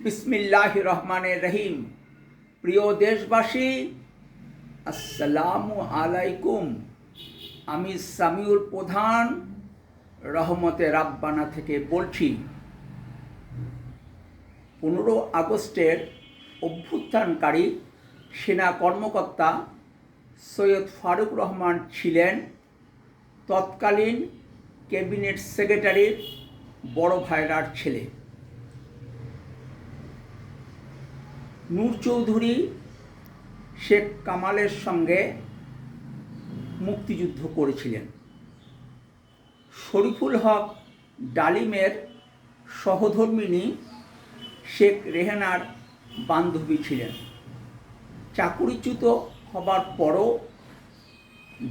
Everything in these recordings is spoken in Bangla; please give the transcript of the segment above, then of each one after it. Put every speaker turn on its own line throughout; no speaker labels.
বিসমিল্লাহ রহমানের রহিম। প্রিয় দেশবাসী, আসসালামু আলাইকুম। আমি সামিউল প্রধান, রহমতে রাব্বানা থেকে বলছি, পনেরো আগস্টের অভ্যুত্থানকারী সেনা কর্মকর্তা সৈয়দ ফারুক রহমান ছিলেন তৎকালীন ক্যাবিনেট সেক্রেটারির বড় ভাইরার ছেলে। নূর চৌধুরী শেখ কামালের সঙ্গে মুক্তিযুদ্ধ করেছিলেন। শরীফুল হক ডালিমের সহধর্মিণী শেখ রেহানার বান্ধবী ছিলেন। চাকুরিচ্যুত হবার পরও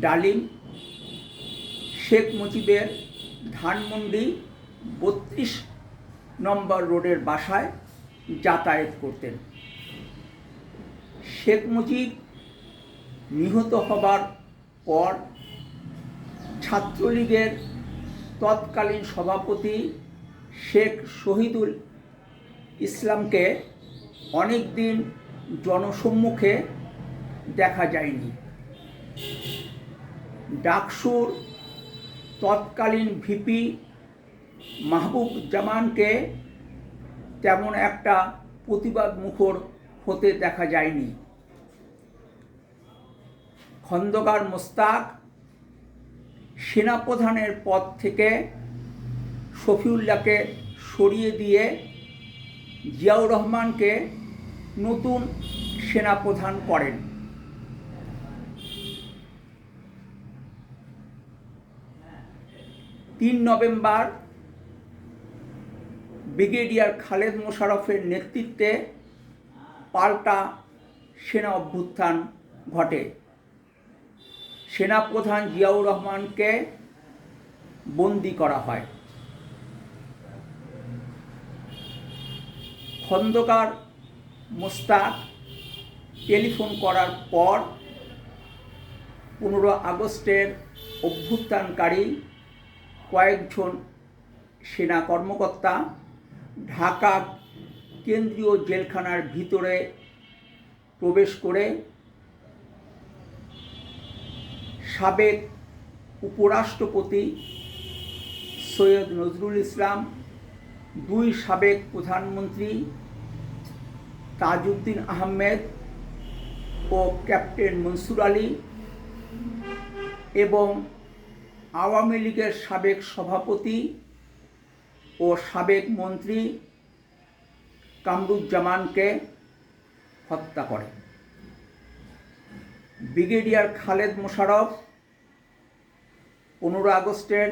ডালিম শেখ মুজিবের ধানমন্ডি বত্রিশ নম্বর রোডের বাসায় যাতায়াত করতেন। শেখ মুজিব নিহত হবার পর ছাত্রলীগের তৎকালীন সভাপতি শেখ শহীদুল ইসলামকে অনেক দিন জনসম্মুখে দেখা যায়নি। ডাকসুর তৎকালীন ভিপি মাহবুব জামানকে তেমন একটা প্রতিবাদ মুখর হতে দেখা যায়নি। খন্দকার মোস্তাক সেনাপ্রধানের পদ থেকে শফিউল্লাহকে সরিয়ে দিয়ে জিয়াউর রহমানকে নতুন সেনাপ্রধান করেন। তিন নভেম্বর ব্রিগেডিয়ার খালেদ মোশারফের নেতৃত্বে পাল্টা সেনা অভ্যুত্থান ঘটে। সেনাপ্রধান জিয়াউর রহমানকে বন্দি করা হয়। খন্দকার মোস্তাক টেলিফোন করার পর পনেরো আগস্টের অভ্যুত্থানকারী কয়েকজন সেনা কর্মকর্তা ঢাকা কেন্দ্রীয় জেলখানার ভিতরে প্রবেশ করে সাবেক উপরাষ্ট্রপতি সৈয়দ নজরুল ইসলাম, দুই সাবেক প্রধানমন্ত্রী তাজউদ্দিন আহমেদ ও ক্যাপ্টেন মনসুর আলী এবং আওয়ামী লীগের সাবেক সভাপতি ও সাবেক মন্ত্রী কামরুজ্জামানকে হত্যা করে। ব্রিগেডিয়ার খালেদ মোশারফ পনেরো আগস্টের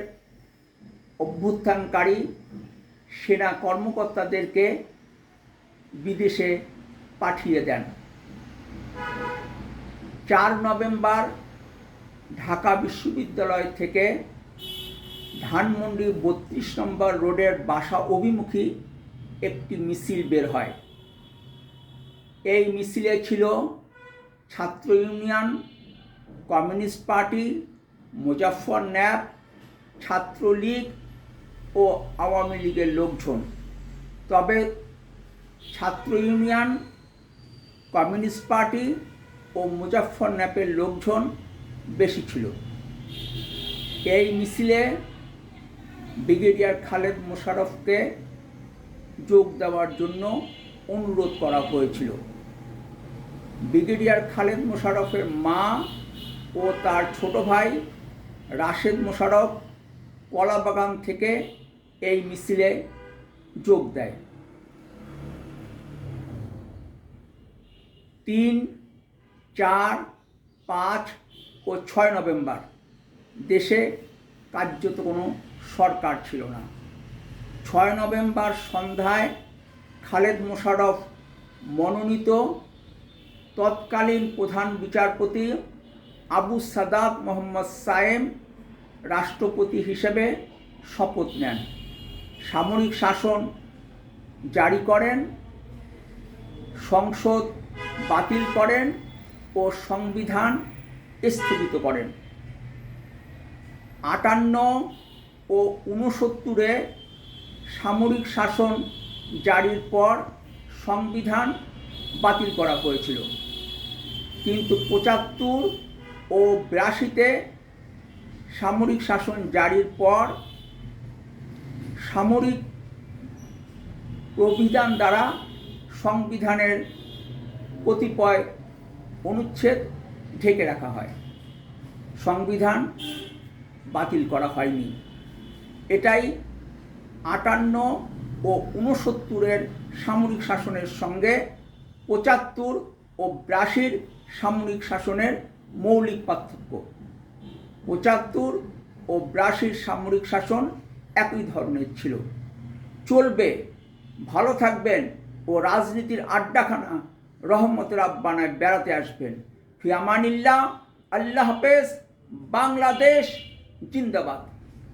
অভ্যুত্থানকারী সেনা কর্মকর্তাদেরকে বিদেশে পাঠিয়ে দেন। চার নভেম্বর ঢাকা বিশ্ববিদ্যালয় থেকে ধানমন্ডি বত্রিশ নম্বর রোডের বাসা অভিমুখী একটি মিছিল বের হয়। এই মিছিলে ছিল ছাত্র union, communist party Muzaffar NAP Chhatra League ও আওয়ামী লীগের লোকজন। তবে ছাত্র ইউনিয়ন, কমিউনিস্ট পার্টি ও মুজাফর ন্যাপের লোকজন বেশি ছিল। এই মিছিলে ব্রিগেডিয়ার খালেদ মোশারফকে যোগ দেওয়ার জন্য অনুরোধ করা হয়েছিল। ব্রিগেডিয়ার খালেদ মোশারফের মা ও তার ছোট ভাই রাশেদ মোশারফ কলাবাগান থেকে এই মিছিলে যোগ দেয়। তিন, চার, পাঁচ ও ছয় নভেম্বর দেশে কার্যত কোনো সরকার ছিল না। ছয় নভেম্বর সন্ধ্যায় খালেদ মোশারফ মনোনীত তৎকালীন প্রধান বিচারপতি আবু সাদাত মোহাম্মদ সায়েম রাষ্ট্রপতি হিসেবে শপথ নেন। সামরিক শাসন জারি করেন, সংসদ বাতিল করেন ও সংবিধান স্থগিত করেন। আটান্ন ও ঊনসত্তরে সামরিক শাসন জারির পর সংবিধান বাতিল করা হয়েছিল। কিন্তু পঁচাত্তর ও বিরাশিতে সামরিক শাসন জারির পর সামরিক প্রবিধান দ্বারা সংবিধানের কতিপয় অনুচ্ছেদ ঢেকে রাখা হয়। সংবিধান বাতিল করা হয়নি। এটাই আটান্ন ও ঊনসত্তরের সামরিক শাসনের সঙ্গে পঁচাত্তর ও বিরাশির সামরিক শাসনের মৌলিক পার্থক্য। পঁচাত্তর ও ব্রাসির সামরিক শাসন একই ধরনের ছিল। চলবে, ভালো থাকবেন ও রাজনীতির আড্ডাখানা রহমতের আব্বানায় বেড়াতে আসবেন। ফিয়ামানিল্লা আল্লাহ হাফেজ, বাংলাদেশ, জিন্দাবাদ।